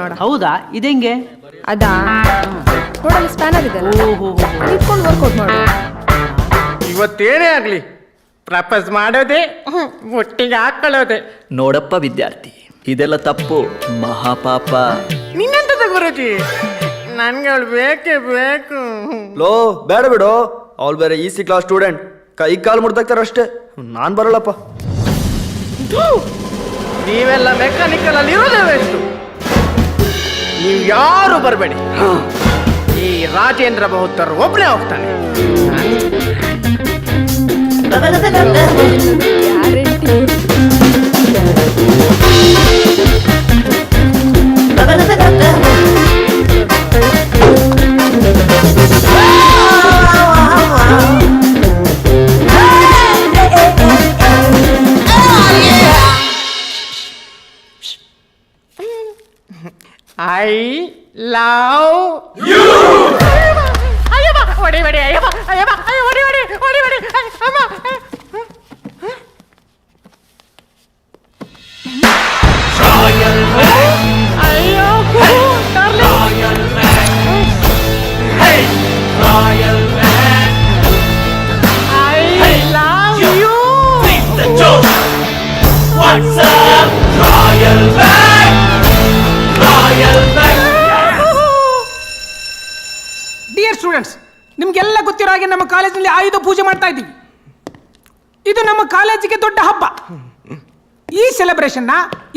ನೋಡ. ಹೌದಾ? ಇದೆಂಗೆ ಅದಾ? ನೋಡಲ್ಲಿ ಸ್ಪ್ಯಾನರ್ ಇದೆ ಓಹೋ ಇಟ್ಕೊಂಡು ವರ್ಕೌಟ್ ಮಾಡು. ಇವತ್ತೇನೇ ಆಗ್ಲಿ ಪ್ರಪೋಸ್ ಮಾಡೋದೇ ಒಟ್ಟಿಗೆ ಹಾಕೊಳ್ಳೋದೆ. ನೋಡಪ್ಪ ವಿದ್ಯಾರ್ಥಿ ಇದೆಲ್ಲ ತಪ್ಪು. ಮಹಾಪಾಪ. ನಿನ್ನಂತದ ಗುರುಜಿ? ನನ್ಗೆ ಅವಳು ಬೇಕೇ ಬೇಕು. ಲೋ ಬೇಡ ಬಿಡು. ಅವಳು ಬೇರೆ ಇ ಸಿ ಕ್ಲಾಸ್ ಸ್ಟೂಡೆಂಟ್ ಕೈ ಕಾಲು ಮುಡ್ದಾಗ್ತಾರೆ ಅಷ್ಟೇ. ನಾನು ಬರಲ್ಲಪ್ಪ. ನೀವೆಲ್ಲ ಮೆಕ್ಯಾನಿಕಲ್ ಅಲ್ಲಿ ಇರೋದೇ ವೇಸ್ಟು ನೀವು ಯಾರು ಬರಬೇಡಿ. ಈ ರಾಜೇಂದ್ರ ಬಹುತ್ತರ್ ಒಬ್ಬನೇ ಹೋಗ್ತಾನೆ. ಐ ಲವ್ ಯು ಅಯ್ಯಮ್ಮ ಹೊಡಿ ಹೊಡಿ ಅಯ್ಯಮ್ಮ ಅಯ್ಯಮ್ಮ ಅಯ್ಯ ಹೊಡಿ ಹೊಡಿ ಹೊಡಿ ಹೊಡಿ ಕಾಲೇಜಿನಲ್ಲಿ ಆಯುಧ ಪೂಜೆ ಮಾಡ್ತಾ ಇದ್ದೀವಿ. ಇದು ನಮ್ಮ ಕಾಲೇಜಿಗೆ ದೊಡ್ಡ ಹಬ್ಬ. ಈ ಸೆಲೆಬ್ರೇಷನ್ನ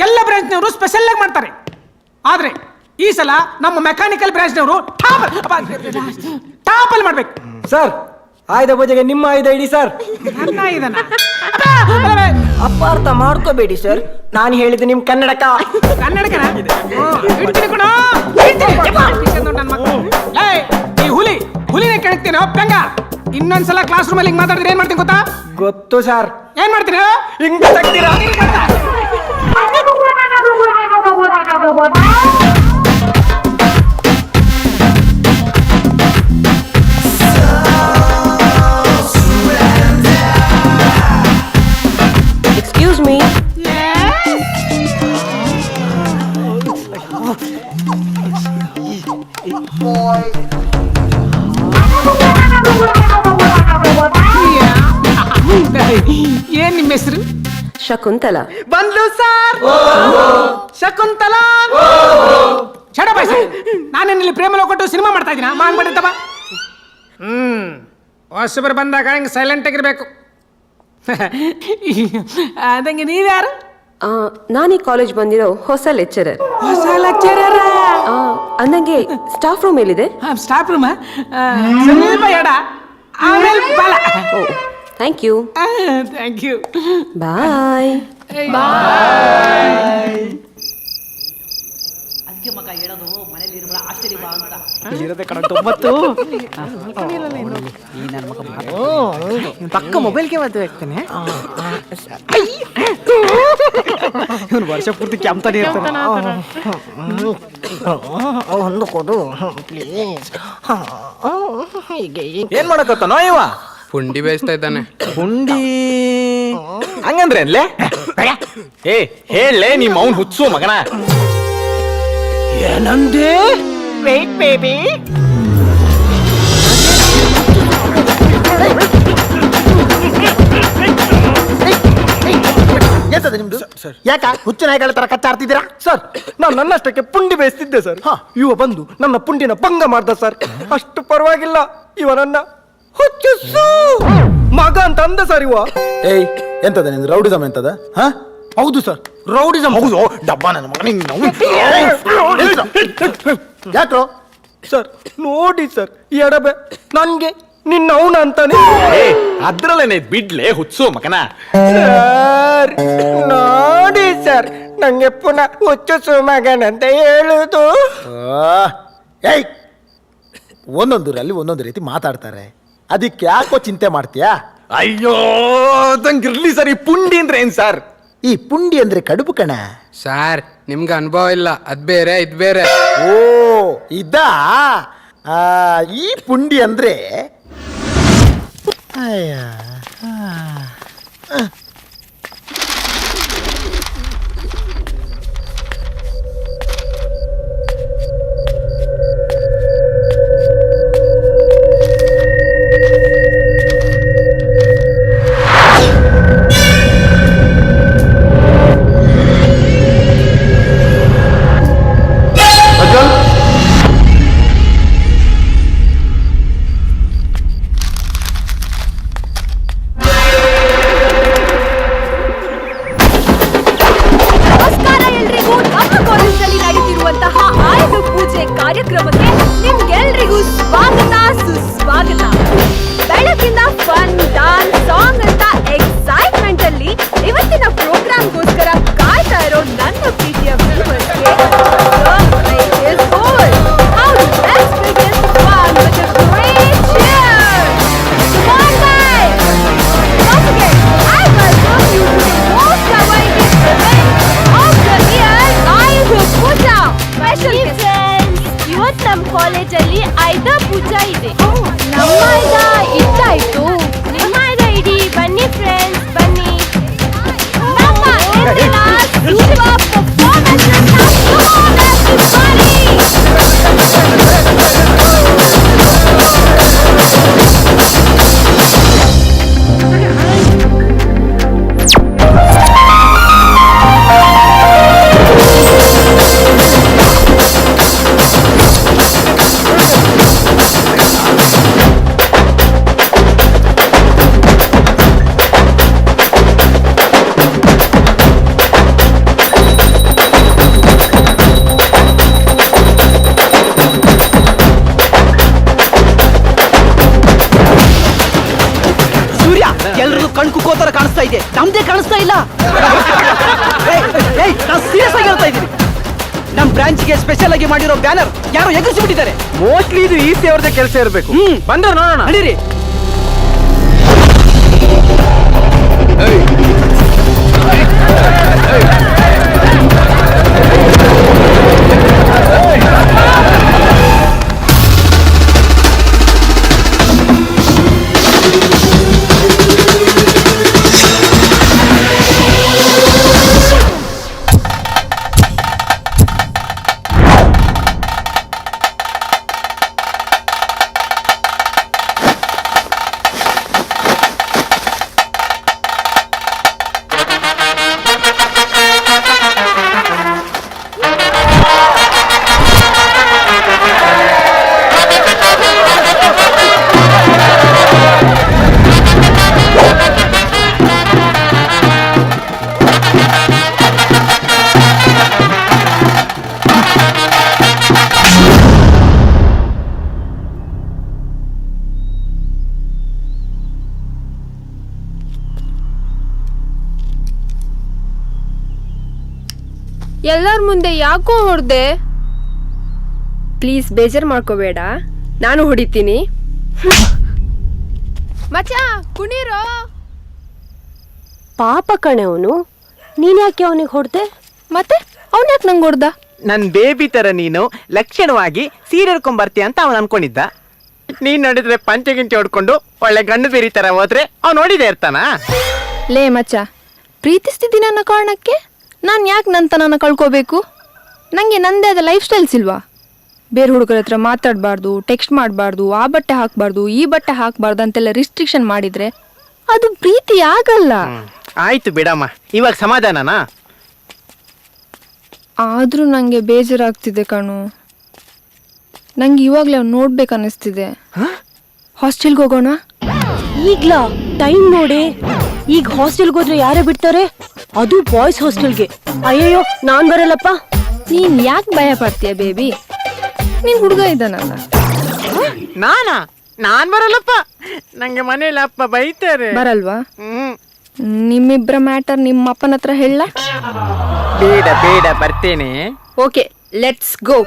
ಎಲ್ಲ ಬ್ರಾಂಚ್ನವರು ಸ್ಪೆಷಲ್ ಆಗಿ ಮಾಡ್ತಾರೆ. ಆದ್ರೆ ಈ ಸಲ ನಮ್ಮ ಮೆಕ್ಯಾನಿಕಲ್ ಬ್ರಾಂಚ್ನವರು ಟಾಪಲ್ ಟಾಪಲ್ ಮಾಡ್ಬೇಕು. ಸರ್ ಆಯ್ದ ಪೂಜೆಗೆ ನಿಮ್ಮ ಆಯ್ದ ಇಡಿ ಸರ್. ನನ್ನ ಇದನ್ನ ಅಪಾರ್ಥ ಮಾಡ್ಕೋಬೇಡಿ ಸರ್. ನಾನು ಹೇಳಿದ್ದು ನಿಮ್ ಕನ್ನಡಕ. ಕನ್ನಡಕನ? ಹಿಡ್ತೀನಿ ಕಣೋ, ಹಿಡ್ತೀನಿ. ಯಪ್ಪ, ಹಿಡ್ಕೊಂಡು ನನ್ ಮಕ್ಳು. ಏಯ್, ಈ ಹುಲಿ ಹುಲಿನೇ ಕೆಣಕ್ತೀನೋ ಪೆಂಗ ಇನ್ನೊಂದ್ಸಲ ಕ್ಲಾಸ್ ರೂಮಲ್ಲಿ ಹಿಂಗ್ ಮಾತಾಡಿದ್ರೆ ಏನ್ ಮಾಡ್ತೀನಿ ಗೊತ್ತಾ? ಗೊತ್ತು ಸರ್ ಏನ್ ಮಾಡ್ತೀನಿ ಹಿಂಗ್ ನಿಮ್ಮ ಹೆಸರು? ಶಕುಂತಲ. ಬಂದ್ಲು ಸರ್. ಶಕುಂತಲ. ಶಡ ಬಾಯ್ಸ. ನಾನೇನಿಲ್ಲಿ ಪ್ರೇಮ ಕೊಟ್ಟು ಸಿನಿಮಾ ಮಾಡ್ತಾ ಇದ್ದೀನ? ಮಾಂಗ್ ಮಾಡಿದ್ದವ ಹ್ಮ್. ಹೊಸಬರು ಬಂದಾಗ ಹಂಗೆ ಸೈಲೆಂಟ್ ಆಗಿರ್ಬೇಕು ಅದಂಗೆ ನೀವ್ಯಾರು ನಾನು ಈ ಕಾಲೇಜ್ ಬಂದಿರೋ ಹೊಸ ಲೆಕ್ಚರರ್ ಹೊಸ ಲೆಕ್ಚರರ್ ಅಂದಂಗೆ ಸ್ಟಾಫ್ ರೂಮ್ ಎಲ್ಲಿದೆ? ಸ್ಟಾಫ್ ರೂಮ್ ಸ್ವಲ್ಪ ಎಡ ಆಮೇಲೆ ಬಲ. ಓ. Thank you thank you bye ಅದಕ್ಕೆ ಮಗ ಹೇಳೋದು ಮನೇಲಿ ಇರ್ಬೇಡ ಬಾ ಅಂತ ಇರದೆ ಕಣ ತೊಂಬತ್ತು ಈ ನನ್ನ ಮಗ ಪಕ್ಕ ಮೊಬೈಲ್ಗೆ ಮದುವೆ ಆಗ್ತಾನೆ ಇವನು ವರ್ಷ ಪೂರ್ತಿ ಕೆಮ್ತಾನೆ ಇರ್ತಾನೆ ಒಂದು ಕೊಡು ಪ್ಲೀಸ್ ಏನ್ ಮಾಡಕತ್ತಾನೋ ಇವ ಪುಂಡಿ ಬೇಯಿಸ್ತಾ ಇದ್ದಾನೆ. ಹುಂಡಿ ಹಂಗಂದ್ರೆ ಅಲ್ಲೇ ಏ ಹೇಳಲೇ ನಿಮ್ಮ ಮೌನ್ ಹುಚ್ಚು ಮಗನ. ಏನಂದೆ? ವೇಟ್ ಬೇಬಿ ಎಂತದ ನಿಮ್ದು? ಯಾಕ? ಹುಚ್ಚು ನಾಯಿಗಳ ತರ ಕಚ್ಚಾಡ್ತಿದ್ದೀರಾ? ಸರ್ ನಾನು ನನ್ನಷ್ಟಕ್ಕೆ ಪುಂಡಿ ಬೇಯಿಸ್ತಿದ್ದೆ ಸರ್. ಇವ ಬಂದು ನನ್ನ ಪುಂಡಿನ ಭಂಗ ಮಾಡ್ದ ಸರ್. ಅಷ್ಟು ಪರವಾಗಿಲ್ಲ. ಇವ ನನ್ನ ಹುಚ್ಚುಸ್ಸು! ಮಗ ಅಂತ ಅಂದ ಸರ್ ಇವ. ಏಯ್ ಎಂತದ ನಿಂದು ರೌಡಿಸಮ್ ಎಂತದ? ಹಾ? ಹೌದು ಸರ್ ರೌಡಿಸಮ್ ಹೌದು ಡಬ್ಬ ನನ್ನ ಮಗ ನಿನ್ನ ಯಾಕ್ರೋ? ಸರ್ ನೋಡಿ ಸರ್ ಎಡಬೆ ನನ್ಗೆ ನಿನ್ನ ಅವನ ಅಂತಾನೆ. ಅದ್ರಲ್ಲೇನೆ ಬಿಡ್ಲೆ ಹುಚ್ಚು ಮಗನ. ಸರ್ ನೋಡಿ ಸರ್ ನಂಗೆ ಪುನಃ ಹುಚ್ಚು ಮಗನಂತ ಹೇಳುದು. ಏಯ್ ಒಂದೊಂದರಲ್ಲಿ ಒಂದೊಂದು ರೀತಿ ಮಾತಾಡ್ತಾರೆ. ಅದಕ್ಕೆ ಯಾಕೋ ಚಿಂತೆ ಮಾಡ್ತೀಯಾ? ಅಯ್ಯೋ ತಂಗಿರ್ಲಿ ಸರ್. ಈ ಪುಂಡಿ ಅಂದ್ರೆ ಏನ್ ಸರ್? ಈ ಪುಂಡಿ ಅಂದ್ರೆ ಕಡುಬು ಕಣ. ಸರ್ ನಿಮ್ಗೆ ಅನುಭವ ಇಲ್ಲ. ಅದ್ ಬೇರೆ ಇದ್ ಬೇರೆ. ಓ ಇದಾ? ಆ, ಈ ಪುಂಡಿ ಅಂದ್ರೆ? ಅಯ್ಯ, ಆ. ಕಾರ್ಯಕ್ರಮಕ್ಕೆ ನಿಮ್ಗೆಲ್ರಿಗೂ ಸ್ವಾಗತ ಸುಸ್ವಾಗತ. ಬೆಳಕಿನ ಫನ್ ಡಾನ್ಸ್ ಸಾಂಗ್ ಅಂತ ಎಕ್ಸೈಟ್ಮೆಂಟ್ ಅಲ್ಲಿ ಇವತ್ತಿನ ಸ್ಪೆಷಲ್ ಆಗಿ ಮಾಡಿರೋ ಬ್ಯಾನರ್ ಯಾರೋ ಎಗರಿಸಿಬಿಟ್ಟಿದ್ದಾರೆ ಮೋಸ್ಟ್ಲಿ ಇದು ಈ ಅವ್ರದ್ದೇ ಕೆಲಸ ಇರಬೇಕು. ಹ್ಮ್. ಬಂದ್ರೆ ನೋಡೋಣ. ನಡೀರಿ. ಎಲ್ಲರ ಮುಂದೆ ಯಾಕೋ ಹೊಡೆದೆ? ಪ್ಲೀಸ್ ಬೇಜಾರು ಮಾಡ್ಕೋಬೇಡ. ನಾನು ಹೊಡಿತೀನಿ. ಮಚ್ಚ ಕುಣೀರೋ? ಪಾಪ ಕಣೆ ಅವನು. ನೀನ್ ಯಾಕೆ ಅವನಿಗೆ ಹೊಡೆದೆ? ಮತ್ತೆ? ಅವನ್ ಯಾಕೆ ನಂಗೆ ಹೊಡ್ದ? ನನ್ ಬೇಬಿ ತರ ನೀನು ಲಕ್ಷಣವಾಗಿ ಸೀರೆ ಹಿಡ್ಕೊಂಡ್ ಬರ್ತೀಯ ಅಂತ ಅವನು ಅನ್ಕೊಂಡಿದ್ದ. ನೀನ್ ನೋಡಿದ್ರೆ ಪಂಚೆ ಗಿಂಚೆ ಹೊಡ್ಕೊಂಡು ಒಳ್ಳೆ ಗಂಡು ಬೇರಿ ತರ ಹೋದ್ರೆ ಅವ್ನು ನೋಡಿದೆ ಇರ್ತಾನ? ಲೇ ಮಚ್ಚ ಪ್ರೀತಿಸ್ತಿದ್ದೀನ ಅನ್ನೋ ಕಾರಣಕ್ಕೆ? ನಾನು ಯಾಕೆ ನನ್ನ ಕಳ್ಕೋಬೇಕು? ನನಗೆ ನಂದೇ ಆದ ಲೈಫ್ ಸ್ಟೈಲ್ಸ್ ಇಲ್ವಾ ಬೇರೆ ಹುಡುಗರ ಹತ್ರ ಮಾತಾಡಬಾರ್ದು ಟೆಕ್ಸ್ಟ್ ಮಾಡಬಾರ್ದು ಆ ಬಟ್ಟೆ ಹಾಕಬಾರ್ದು ಈ ಬಟ್ಟೆ ಹಾಕಬಾರ್ದು ಅಂತೆಲ್ಲ ರಿಸ್ಟ್ರಿಕ್ಷನ್ ಮಾಡಿದರೆ ಅದು ಪ್ರೀತಿ ಆಗಲ್ಲ. ಆಯ್ತು ಬಿಡಮ್ಮ. ಇವಾಗ ಸಮಾಧಾನನಾ? ಆದರೂ ನನಗೆ ಬೇಜಾರಾಗ್ತಿದೆ ಕಣು. ನನಗೆ ಇವಾಗಲೇ ಅವ್ನು ನೋಡ್ಬೇಕು ಅನ್ನಿಸ್ತಿದೆ ಹಾಸ್ಟೆಲ್ಗೆ ಹೋಗೋಣ? ಈಗ್ಲಾ? ಟೈಮ್ ನೋಡಿ. ಈಗ ಹಾಸ್ಟೆಲ್ಗೆ ಹೋದ್ರೆ ಯಾರೇ ಬಿಡ್ತಾರೆ? ಅದು ಬಾಯ್ಸ್ ಹಾಸ್ಟೆಲ್ಗೆ ಅಯ್ಯಯ್ಯೋ ನಾನ್ ಬರಲ್ಲಪ್ಪ. ನೀನ್ ಯಾಕೆ ಭಯ ಪಡ್ತೀಯ ಬೇಬಿ ನೀನ್ ಹುಡುಗ ಇದ್ದಾನಲ್ಲ. ನಾನಾ? ನಾನ್ ಬರಲ್ಲಪ್ಪ. ನಂಗೆ ಮನೇಲಿ ಅಪ್ಪ ಬೈತಾರೆ. ಬರಲ್ವಾ? ಹ್ಮ್. ನಿಮ್ಮಿಬ್ಬರ ಮ್ಯಾಟರ್ ನಿಮ್ಮ ಅಪ್ಪನ ಹತ್ರ ಹೇಳ. ಬೇಡ ಬೇಡ ಬರ್ತೇನೆ. Okay let's go